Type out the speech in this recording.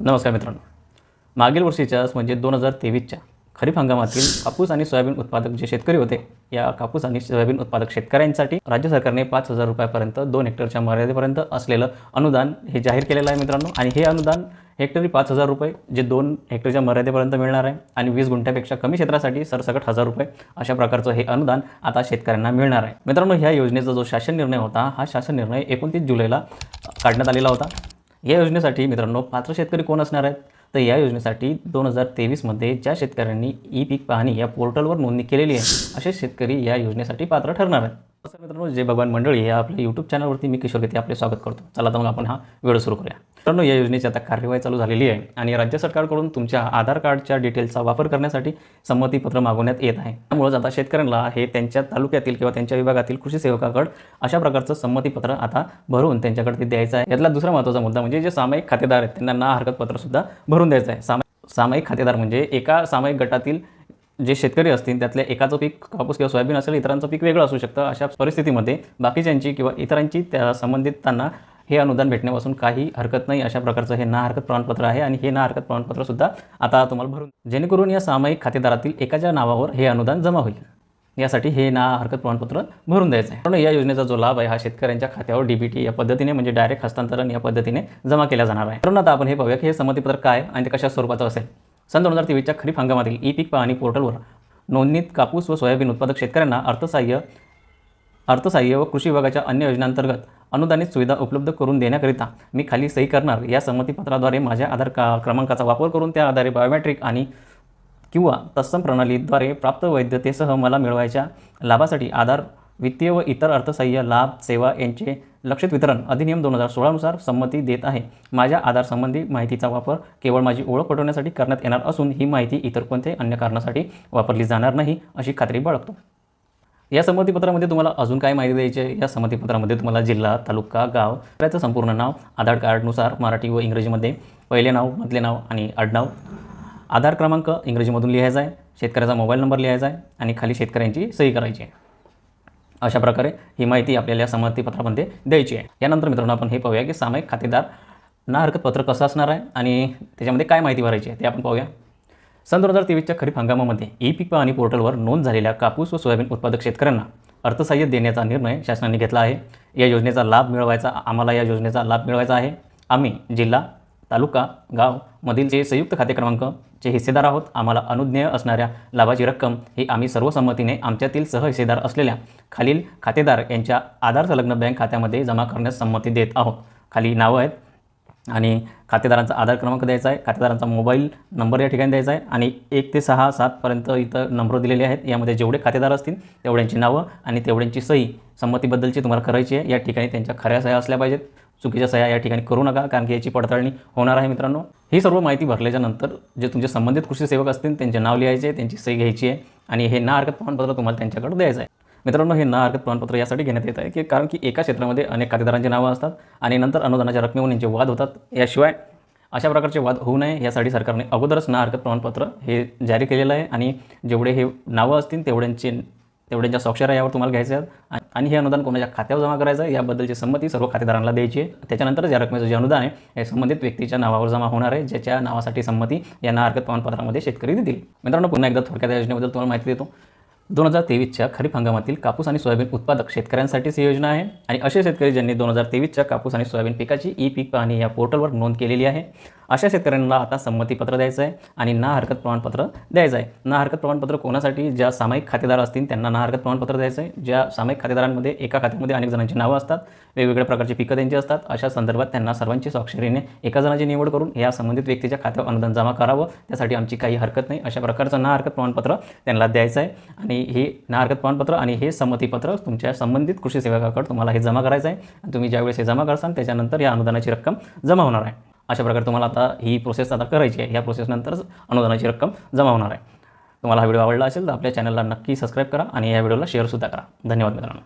नमस्कार मित्रांनो. मागील वर्षीच्याच म्हणजे दोन हजार तेवीसच्या खरीप हंगामातील कापूस आणि सोयाबीन उत्पादक जे शेतकरी होते या कापूस आणि सोयाबीन उत्पादक शेतकऱ्यांसाठी राज्य सरकारने पाच हजार रुपयापर्यंत दोन हेक्टरच्या मर्यादेपर्यंत असलेलं अनुदान हे जाहीर केलेलं आहे मित्रांनो. आणि हे अनुदान हेक्टरी पाच हजार रुपये जे दोन हेक्टरच्या मर्यादेपर्यंत मिळणार आहे. आणि वीस गुंठ्यापेक्षा कमी क्षेत्रासाठी सरसकट हजार रुपये अशा प्रकारचं हे अनुदान आता शेतकऱ्यांना मिळणार आहे. मित्रांनो ह्या योजनेचा जो शासन निर्णय होता हा शासन निर्णय एकोणतीस जुलैला काढण्यात आलेला होता. या योजनेसाठी मित्रांनो पात्र शेतकरी कोण असणार आहेत? तर या योजनेसाठी दोन हजार तेवीसमध्ये ज्या शेतकऱ्यांनी ई पीक पाहणी या पोर्टलवर नोंदणी केलेली आहे असे शेतकरी या योजनेसाठी पात्र ठरणार आहेत. तसं मित्रांनो जय भगवान मंडळी या आपल्या यूट्यूब चॅनलवरती मी किशोर गती आपले स्वागत करतो. चला तर मग आपण हा व्हिडिओ सुरू करूया. मित्रांनो या योजनेची आता कार्यवाही चालू झालेली आहे आणि राज्य सरकारकडून तुमच्या आधार कार्डच्या डिटेल्सचा वापर करण्यासाठी संमतीपत्र मागवण्यात येत आहे. त्यामुळेच आता शेतकऱ्यांना हे त्यांच्या तालुक्यातील किंवा त्यांच्या विभागातील कृषी सेवकाकडे अशा प्रकारचं संमतीपत्र आता भरून त्यांच्याकडे ते द्यायचं आहे. यातला दुसरा महत्त्वाचा मुद्दा म्हणजे जे सामायिक खातेदार आहेत त्यांना ना हरकतपत्रसुद्धा भरून द्यायचं आहे. सामा सामायिक खातेदार म्हणजे एका सामायिक गटातील जे शेतकरी असतील त्यातल्या एकाचं पीक कापूस किंवा सोयाबीन असेल इतरांचं पीक वेगळं असू शकतं. अशा परिस्थितीमध्ये बाकीच्यांची किंवा इतरांची त्या संबंधित त्यांना हे अनुदान भेटण्यापासून काही हरकत नाही अशा प्रकारचं हे ना हरकत प्रमाणपत्र आहे आणि हे ना हरकत प्रमाणपत्रसुद्धा आता तुम्हाला भरून जेणेकरून या सामायिक खातेदारातील एकाच्या नावावर हे अनुदान जमा होईल. यासाठी हे ना हरकत प्रमाणपत्र भरून द्यायचं आहे म्हणून या योजनेचा जो लाभ आहे हा शेतकऱ्यांच्या खात्यावर डीबीटी या पद्धतीने म्हणजे डायरेक्ट हस्तांतरण या पद्धतीने जमा केला जाणार आहे. म्हणून आता आपण हे पाहूया की हे संमतीपत्र काय आणि ते कशा स्वरूपाचं असेल. सन दोन हजार तेवीसच्या खरीप हंगामातील ई पीक पाहणी पोर्टलवर नोंदणीत कापूस व सोयाबीन उत्पादक शेतकऱ्यांना अर्थसहाय्य अर्थसहाय्य व कृषी विभागाच्या अन्य योजनांतर्गत अनुदानित सुविधा उपलब्ध करून देण्याकरिता मी खाली सही करणार. या संमतीपत्राद्वारे माझ्या आधार का क्रमांकाचा वापर करून त्या आधारे बायोमेट्रिक आणि किंवा तत्सम प्रणालीद्वारे प्राप्त वैधतेसह मला मिळवायच्या लाभासाठी आधार वित्तीय व इतर अर्थसहाय्य लाभ सेवा यांचे लक्षित वितरण अधिनियम दोन हजार सोळानुसार संमती देत आहे. माझ्या आधार संबंधी माहितीचा वापर केवळ माझी ओळख पटवण्यासाठी करण्यात येणार असून ही माहिती इतर कोणत्याही अन्य कारणासाठी वापरली जाणार नाही अशी खात्री बाळगतो. या संमतीपत्रामध्ये तुम्हाला अजून काय माहिती द्यायची आहे? या संमतीपत्रामध्ये तुम्हाला जिल्हा तालुका गाव त्याचं संपूर्ण नाव आधार कार्डनुसार मराठी व इंग्रजीमध्ये. पहिले नाव मधले नाव आणि आडनाव. आधार क्रमांक इंग्रजीमधून लिहायचा आहे. शेतकऱ्याचा मोबाईल नंबर लिहायचा आहे आणि खाली शेतकऱ्यांची सही करायची आहे. अशा प्रकारे ही माहिती आपल्याला या संमतीपत्रामध्ये द्यायची आहे. यानंतर मित्रांनो आपण हे पाहूया की सामायिक खातेदार ना हरकत पत्र कसं असणार आहे आणि त्याच्यामध्ये काय माहिती भरायची आहे ते आपण पाहूया. सन दोन हजार तेवीसच्या खरीप हंगामामध्ये ई पीक पाहणी पोर्टलवर नोंद झालेल्या कापूस व सोयाबीन उत्पादक शेतकऱ्यांना अर्थसहाय्य देण्याचा निर्णय शासनाने घेतला आहे. या योजनेचा लाभ मिळवायचा आम्हाला या योजनेचा लाभ मिळवायचा आहे. आम्ही जिल्हा तालुका गाव मधील जे संयुक्त खाते क्रमांकचे हिस्सेदार आहोत आम्हाला अनुज्ञेय असणाऱ्या लाभाची रक्कम ही आम्ही सर्वसंमतीने आमच्यातील सहहिस्सेदार असलेल्या खालील खातेदार यांच्या आधार संलग्न बँक खात्यामध्ये जमा करण्यास संमती देत आहोत. खाली नावं आहेत. आणि खातेदारांचा आधार क्रमांक द्यायचा आहे खातेदारांचा मोबाईल नंबर या ठिकाणी द्यायचा आहे आणि एक ते सहा सातपर्यंत इथं नंबर दिलेले आहेत. यामध्ये जेवढे खातेदार असतील तेवढ्यांची नावं आणि तेवढ्यांची सही संमतीबद्दलची तुम्हाला करायची आहे. या ठिकाणी त्यांच्या खऱ्या सह्या असल्या पाहिजेत. चुकीच्या सह्या या ठिकाणी करू नका कारण की याची पडताळणी होणार आहे मित्रांनो. ही सर्व माहिती भरल्याच्या नंतर जे तुमचे संबंधित कृषी सेवक असतील त्यांचे नाव लिहायचे त्यांची सही घ्यायची आहे आणि हे ना हरकत प्रमाणपत्र तुम्हाला त्यांच्याकडे द्यायचं आहे. मित्रांनो हे ना हरकत प्रमाणपत्र यासाठी घेण्यात येत आहे की कारण की एका क्षेत्रामध्ये अनेक खातेदारांची नावं असतात आणि नंतर अनुदानाच्या रकमेवर यांचे वाद होतात. याशिवाय अशा प्रकारचे वाद होऊ नये यासाठी सरकारने अगोदरच ना हरकत प्रमाणपत्र हे जारी केलेलं आहे आणि जेवढे हे नावं असतील तेवढ्यांचे तेवढ्यांच्या स्वाक्षऱ्या यावर तुम्हाला घ्यायचे आहेत आणि हे अनुदान कोणाच्या खात्यावर जमा करायचं आहे याबद्दलची संमती सर्व खातेदारांना द्यायची आहे. त्याच्यानंतरच या रकमेचं जे अनुदान आहे हे संबंधित व्यक्तीच्या नावावर जमा होणार आहे ज्याच्या नावासाठी संमती या ना हरकत प्रमाणपत्रामध्ये शेतकरी देतील. मित्रांनो पुन्हा एकदा थोडक्यात या योजनेबद्दल तुम्हाला माहिती देतो. दोन हजार तेवीसच्या खरीप हंगामातील कापूस आणि सोयाबीन उत्पादक शेतकऱ्यांसाठीच ही योजना आहे. आणि असे शेतकरी ज्यांनी दोन हजार तेवीसच्या कापूस आणि सोयाबीन पिकाची ई पीक पाहणी या पोर्टलवर नोंद केलेली आहे. अशा शेतकऱ्यांना आता संमतीपत्र द्यायचं आहे आणि ना हरकत प्रमाणपत्र द्यायचं आहे ना हरकत प्रमाणपत्र कोणासाठी? ज्या सामायिक खातेदार असतील त्यांना ना हरकत प्रमाणपत्र द्यायचं आहे ज्या सामायिक खातेदारांमध्ये एका खात्यामध्ये अनेक जणांची नावं असतात वेगवेगळ्या प्रकारची पिकं त्यांची असतात अशा संदर्भात त्यांना सर्वांची स्वाक्षरीने एका जणाची निवड करून या संबंधित व्यक्तीच्या खात्यावर अनुदान जमा करावं. त्यासाठी आमची काही हरकत नाही. अशा प्रकारचं ना हरकत प्रमाणपत्र त्यांना द्यायचं आहे आणि हे ना हरकत प्रमाणपत्र आणि हे संमतीपत्र तुमच्या संबंधित कृषी सेवकाकडे तुम्हाला हे जमा करायचं आहे आणि तुम्ही ज्यावेळेस हे जमा करसाल त्याच्यानंतर या अनुदानाची रक्कम जमा होणार आहे. अशा प्रकारे तुम्हाला आता ही प्रोसेस आता करायची आहे. या प्रोसेसनंतरच अनुदानाची रक्कम जमा होणार आहे. तुम्हाला हा व्हिडिओ आवडला असेल तर आपल्या चॅनलला नक्की सबस्क्राईब करा आणि या व्हिडिओला शेअरसुद्धा करा. धन्यवाद मित्रांनो.